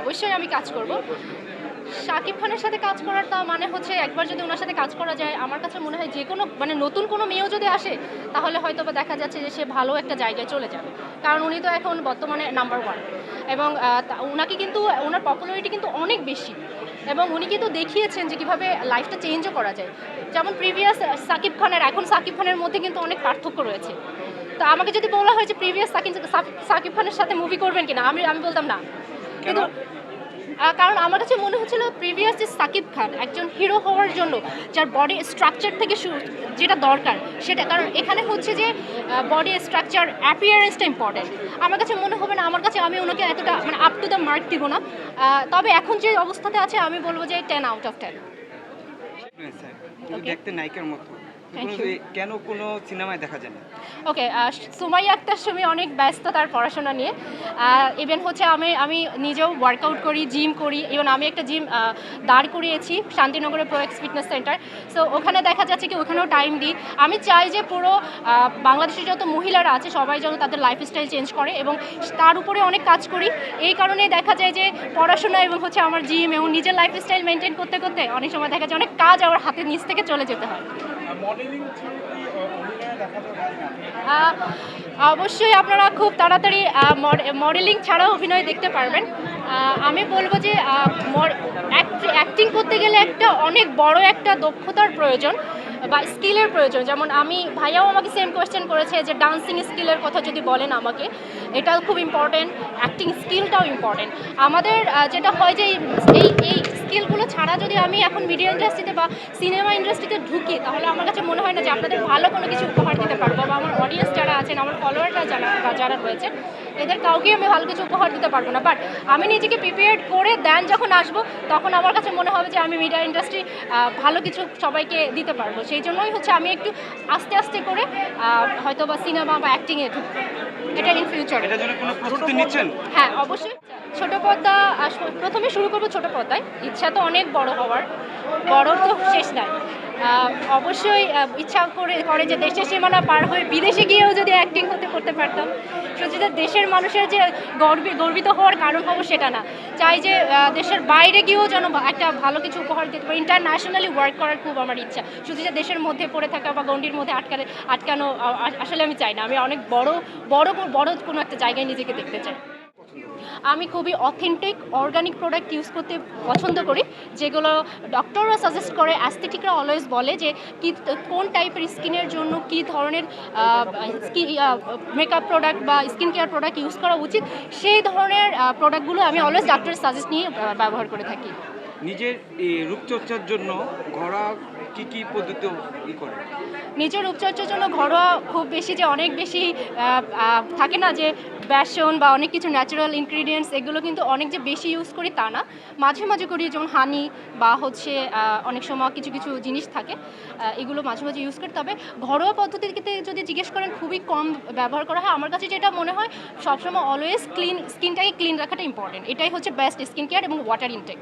অবশ্যই আমি কাজ করব। শাকিব খানের সাথে কাজ করার তা মানে হচ্ছে একবার যদি ওনার সাথে কাজ করা যায়, আমার কাছে মনে হয় যে কোনো মানে নতুন কোনো মেয়েও যদি আসে, তাহলে হয়তো বা দেখা যাচ্ছে যে সে ভালো একটা জায়গায় চলে যাবে। কারণ উনি তো এখন বর্তমানে নাম্বার ওয়ান এবং ওনাকে কিন্তু ওনার পপুলারিটি কিন্তু অনেক বেশি এবং উনি কিন্তু দেখিয়েছেন যে কীভাবে লাইফটা চেঞ্জও করা যায়। যেমন প্রিভিয়াস সাকিব খানের এখন সাকিব খানের মধ্যে কিন্তু অনেক পার্থক্য রয়েছে। তো আমাকে যদি বলা হয় যে প্রিভিয়াস সাকিব সাকিব খানের সাথে মুভি করবেন কিনা, আমি আমি বলতাম না। আহ, কারণ আমার কাছে মনে হচ্ছিল প্রিভিয়াস যে সাকিব খান একজন হিরো হওয়ার জন্য যার বডি স্ট্রাকচার থেকে যেটা দরকার সেটা কারণ এখানে হচ্ছে যে বডি স্ট্রাকচার অ্যাপিয়ারেন্সটা ইম্পর্টেন্ট আমার কাছে মনে হবে না আমার কাছে আমি ওনাকে এতটা মানে আপ টু দ্য মার্ক দিব না। তবে এখন যে অবস্থাতে আছে আমি বলব যে টেন আউট অফ টেন দেখতে মতো। কেন কোনো সিনেমায় দেখা যায় না? ওকে সুমাইয়া আক্তার সুমি অনেক ব্যস্ত তার পড়াশোনা নিয়ে। ইভেন হচ্ছে আমি আমি নিজেও ওয়ার্কআউট করি জিম করি ইভেন আমি একটা জিম দাঁড় করিয়েছি শান্তিনগরে pro X fitness centre so ওখানে দেখা যাচ্ছে কি ওখানেও টাইম দিই। আমি চাই যে পুরো বাংলাদেশের যত মহিলারা আছে সবাই যেন তাদের লাইফস্টাইল চেঞ্জ করে এবং তার উপরে অনেক কাজ করি। এই কারণে দেখা যায় যে পড়াশোনা এবং হচ্ছে আমার জিম এবং নিজের লাইফস্টাইল মেনটেন করতে করতে অনেক সময় দেখা যায় অনেক কাজ আমার হাতের নিচ থেকে চলে যেতে হয়। অবশ্যই আপনারা খুব তাড়াতাড়ি মডেলিং ছাড়াও অভিনয় দেখতে পারবেন। আমি বলব যে অ্যাক্টিং করতে গেলে একটা অনেক বড় একটা দক্ষতার প্রয়োজন বা স্কিলের প্রয়োজন। যেমন আমি, ভাইয়াও আমাকে সেম কোয়েশ্চেন করেছে যে ডান্সিং স্কিলের কথা যদি বলেন আমাকে, এটাও খুব ইম্পর্টেন্ট অ্যাক্টিং স্কিলটাও ইম্পর্টেন্ট আমাদের যেটা হয় যে, এই এই স্কিলগুলো ছাড়া যদি আমি এখন মিডিয়া ইন্ডাস্ট্রিতে বা সিনেমা ইন্ডাস্ট্রিতে ঢুকি তাহলে আমার কাছে মনে হয় না যে আপনাদের ভালো কোনো কিছু উপহার দিতে পারব বা আমার অডিয়েন্স যারা আছেন আমার ফলোয়াররা যারা যারা রয়েছে এদের কাউকেই আমি ভালো কিছু উপহার দিতে পারব না। বাট আমি নিজেকে প্রিপেয়ার করে দেন যখন আসব তখন আমার কাছে মনে হবে যে আমি মিডিয়া ইন্ডাস্ট্রি ভালো কিছু সবাইকে দিতে পারব। সেই জন্যই হচ্ছে আমি একটু আস্তে আস্তে করে হয়তো বা সিনেমা বা অ্যাক্টিংয়ে ঢুকবো। এটা ইন ফিউচার এটার জন্য কোনো প্রস্তুতি নিচ্ছেন? হ্যাঁ অবশ্যই। ছোট পর্দা প্রথমে শুরু করব ছোট পর্দায়। ইচ্ছা তো অনেক বড় হওয়ার। বড় তো শেষ নাই। অবশ্যই ইচ্ছা করে করে যে দেশের সীমানা পার হয়ে বিদেশে গিয়েও যদি অ্যাক্টিং হতে, করতে পারতাম। যে দেশের মানুষের যে গর্বি, গর্বিত হওয়ার কারণ হব সেটা না। চাই যে দেশের বাইরে গিয়েও যেন একটা ভালো কিছু উপহার দিতে পারি। ইন্টারন্যাশনালি ওয়ার্ক করার খুব আমার ইচ্ছা। যে দেশের মধ্যে পড়ে থাকা বা গণ্ডির মধ্যে আটকালে, আটকানো আসলে আমি চাই না। আমি অনেক বড় বড় বড় কোনো একটা জায়গায় নিজেকে দেখতে চাই। আমি খুবই অথেন্টিক অর্গানিক প্রোডাক্ট ইউজ করতে পছন্দ করি যেগুলো ডক্টররা সাজেস্ট করে অ্যাস্থেটিকরা অলওয়েজ বলে যে কি কোন টাইপের স্কিনের জন্য কি ধরনের মেকআপ প্রোডাক্ট বা স্কিন কেয়ার প্রোডাক্ট ইউজ করা উচিত সেই ধরনের প্রোডাক্টগুলো আমি অলওয়েজ ডাক্তারের সাজেস্ট নিয়ে ব্যবহার করে থাকি। নিজের রূপচর্চার জন্য ঘোড়া কি কি পদ্ধতি ই করে? নিজের রূপচর্চার জন্য ঘরোয়া খুব বেশি যে অনেক বেশি থাকে না যে বেসন বা অনেক কিছু ন্যাচারাল ইনগ্রিডিয়েন্টস এগুলো কিন্তু অনেক যে বেশি ইউজ করি তা না। মাঝে মাঝে করি, যেমন হানি বা হচ্ছে অনেক সময় কিছু কিছু জিনিস থাকে এগুলো মাঝে মাঝে ইউজ করি। তবে ঘরোয়া পদ্ধতিতে যদি জিজ্ঞেস করেন, খুবই কম ব্যবহার করা হয়। আমার কাছে যেটা মনে হয়, সবসময় অলওয়েজ ক্লিন স্কিনটাকে ক্লিন রাখাটা ইম্পর্টেন্ট এটাই হচ্ছে বেস্ট স্কিন কেয়ার এবং ওয়াটার ইনটেক